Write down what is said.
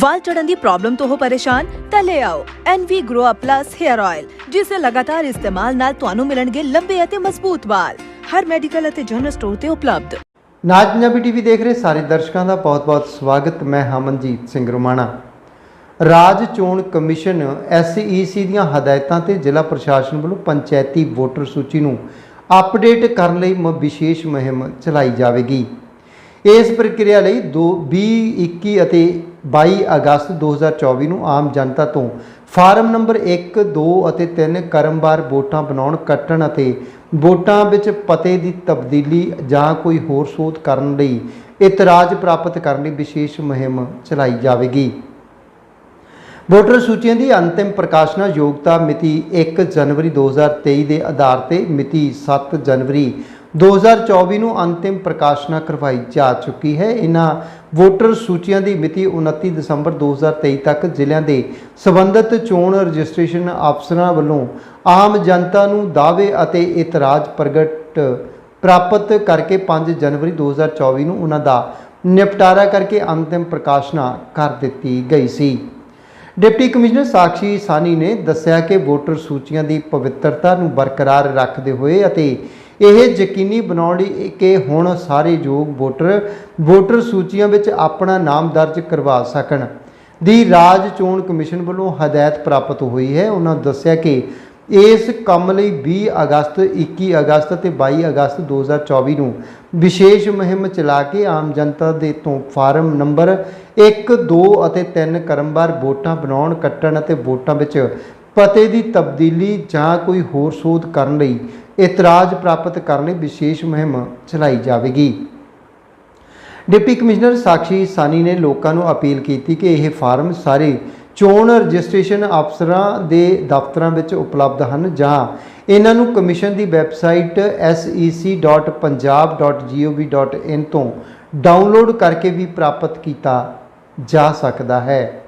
ਵਾਲ ਝੜਨ ਦੀ problem ਤੋਂ ਹੋ ਪਰੇਸ਼ਾਨ, ਤਾਂ ਲੈ ਆਓ NV Grow Up Plus Hair Oil ਜਿਸ ਦੇ ਲਗਾਤਾਰ ਇਸਤੇਮਾਲ ਨਾਲ ਤੁਹਾਨੂੰ ਮਿਲਣਗੇ ਲੰਬੇ ਅਤੇ ਮਜ਼ਬੂਤ ਵਾਲ। ਹਰ ਮੈਡੀਕਲ ਅਤੇ ਜਨਰਲ ਸਟੋਰ ਤੇ ਉਪਲਬਧ। ਨਾਜ ਪੰਜਾਬੀ ਟੀਵੀ ਦੇਖ ਰਹੇ ਸਾਰੇ ਦਰਸ਼ਕਾਂ ਦਾ ਬਹੁਤ-ਬਹੁਤ ਸਵਾਗਤ। ਮੈਂ ਹਮਨਜੀਤ ਸਿੰਘ ਰੋਮਾਣਾ। ਰਾਜ ਚੋਣ ਕਮਿਸ਼ਨ SEC ਦੀਆਂ ਹਦਾਇਤਾਂ ਤੇ ਜ਼ਿਲ੍ਹਾ ਪ੍ਰਸ਼ਾਸਨ ਵੱਲੋਂ ਪੰਚਾਇਤੀ ਵੋਟਰ ਸੂਚੀ ਨੂੰ ਅਪਡੇਟ ਕਰਨ ਲਈ ਵਿਸ਼ੇਸ਼ ਮੁਹਿੰਮ ਚਲਾਈ ਜਾਵੇਗੀ। ਇਸ ਪ੍ਰਕਿਰਿਆ ਲਈ 2 20 21 ਅਤੇ 22 ਅਗਸਤ 2024 ਨੂੰ ਆਮ ਜਨਤਾ ਤੋਂ ਫਾਰਮ ਨੰਬਰ 1 2 ਅਤੇ 3 ਕਰਮਵਾਰ ਵੋਟਾਂ ਬਣਾਉਣ ਕੱਟਣ ਅਤੇ ਵੋਟਾਂ ਵਿੱਚ ਪਤੇ ਦੀ ਤਬਦੀਲੀ ਜਾਂ ਕੋਈ ਹੋਰ ਸੋਧ ਕਰਨ ਲਈ ਇਤਰਾਜ਼ ਪ੍ਰਾਪਤ ਕਰਨ ਲਈ ਵਿਸ਼ੇਸ਼ ਮੁਹਿੰਮ ਚਲਾਈ ਜਾਵੇਗੀ। ਵੋਟਰ ਸੂਚੀਆਂ ਦੀ ਅੰਤਿਮ ਪ੍ਰਕਾਸ਼ਨਾ ਯੋਗਤਾ ਮਿਤੀ 1 ਜਨਵਰੀ 2023 ਦੇ ਆਧਾਰ ਤੇ ਮਿਤੀ 7 ਜਨਵਰੀ 2024 ਨੂੰ ਅੰਤਿਮ ਪ੍ਰਕਾਸ਼ਨਾ ਕਰਵਾਈ ਜਾ ਚੁੱਕੀ ਹੈ। ਇਹਨਾਂ ਵੋਟਰ ਸੂਚੀਆਂ ਦੀ ਮਿਤੀ 29 ਦਸੰਬਰ 2023 ਤੱਕ ਜ਼ਿਲ੍ਹਿਆਂ ਦੇ ਸਬੰਧਤ ਚੋਣ ਰਜਿਸਟ੍ਰੇਸ਼ਨ ਅਫਸਰਾਂ ਵੱਲੋਂ ਆਮ ਜਨਤਾ ਨੂੰ ਦਾਅਵੇ ਅਤੇ ਇਤਰਾਜ਼ ਪ੍ਰਗਟ ਪ੍ਰਾਪਤ ਕਰਕੇ 5 ਜਨਵਰੀ 2024 ਨੂੰ ਉਹਨਾਂ ਦਾ ਨਿਪਟਾਰਾ ਕਰਕੇ ਅੰਤਿਮ ਪ੍ਰਕਾਸ਼ਨਾ ਕਰ ਦਿੱਤੀ ਗਈ ਸੀ। ਡਿਪਟੀ ਕਮਿਸ਼ਨਰ ਸਾਕਸ਼ੀ ਸਾਨੀ ਨੇ ਦੱਸਿਆ ਕਿ ਵੋਟਰ ਸੂਚੀਆਂ ਦੀ ਪਵਿੱਤਰਤਾ ਨੂੰ ਬਰਕਰਾਰ ਰੱਖਦੇ ਹੋਏ ਅਤੇ ਇਹ ਯਕੀਨੀ ਬਣਾਉਣ ਲਈ ਕਿ ਹੁਣ ਸਾਰੇ ਯੋਗ ਵੋਟਰ ਵੋਟਰ ਸੂਚੀਆਂ ਵਿੱਚ ਆਪਣਾ ਨਾਮ ਦਰਜ ਕਰਵਾ ਸਕਣ। ਦੀ ਰਾਜ ਚੋਣ ਕਮਿਸ਼ਨ ਵੱਲੋਂ ਹਦਾਇਤ ਪ੍ਰਾਪਤ ਹੋਈ ਹੈ। ਉਹਨਾਂ ਦੱਸਿਆ ਕਿ ਇਸ ਕੰਮ ਲਈ 20 ਅਗਸਤ 21 ਅਗਸਤ ਅਤੇ 22 ਅਗਸਤ 2024 ਨੂੰ ਵਿਸ਼ੇਸ਼ ਮੁਹਿੰਮ ਚਲਾ ਕੇ ਆਮ ਜਨਤਾ ਦੇ ਤੋਂ ਫਾਰਮ ਨੰਬਰ 1 2 ਅਤੇ 3 ਕਰਮਵਾਰ ਵੋਟਾਂ ਬਣਾਉਣ, ਕੱਟਣ ਅਤੇ ਵੋਟਾਂ ਵਿੱਚ ਪਤੇ ਦੀ ਤਬਦੀਲੀ ਜਾਂ ਕੋਈ ਹੋਰ ਸੋਧ ਕਰਨ ਲਈ ਇਤਰਾਜ਼ ਪ੍ਰਾਪਤ ਕਰਨ ਲਈ ਵਿਸ਼ੇਸ਼ ਮੁਹਿੰਮ ਚਲਾਈ ਜਾਵੇਗੀ। ਡਿਪਟੀ ਕਮਿਸ਼ਨਰ ਸਾਕਸ਼ੀ ਸਾਨੀ ਨੇ ਲੋਕਾਂ ਨੂੰ ਅਪੀਲ ਕੀਤੀ ਕਿ ਇਹ ਫਾਰਮ ਸਾਰੇ ਚੋਣ ਰਜਿਸਟ੍ਰੇਸ਼ਨ ਅਫਸਰਾਂ ਦੇ ਦਫ਼ਤਰਾਂ ਵਿੱਚ ਉਪਲਬਧ ਹਨ ਜਾਂ ਇਹਨਾਂ ਨੂੰ ਕਮਿਸ਼ਨ ਦੀ ਵੈਬਸਾਈਟ sec.punjab.gov.in ਤੋਂ ਡਾਊਨਲੋਡ ਕਰਕੇ ਵੀ ਪ੍ਰਾਪਤ ਕੀਤਾ ਜਾ ਸਕਦਾ ਹੈ।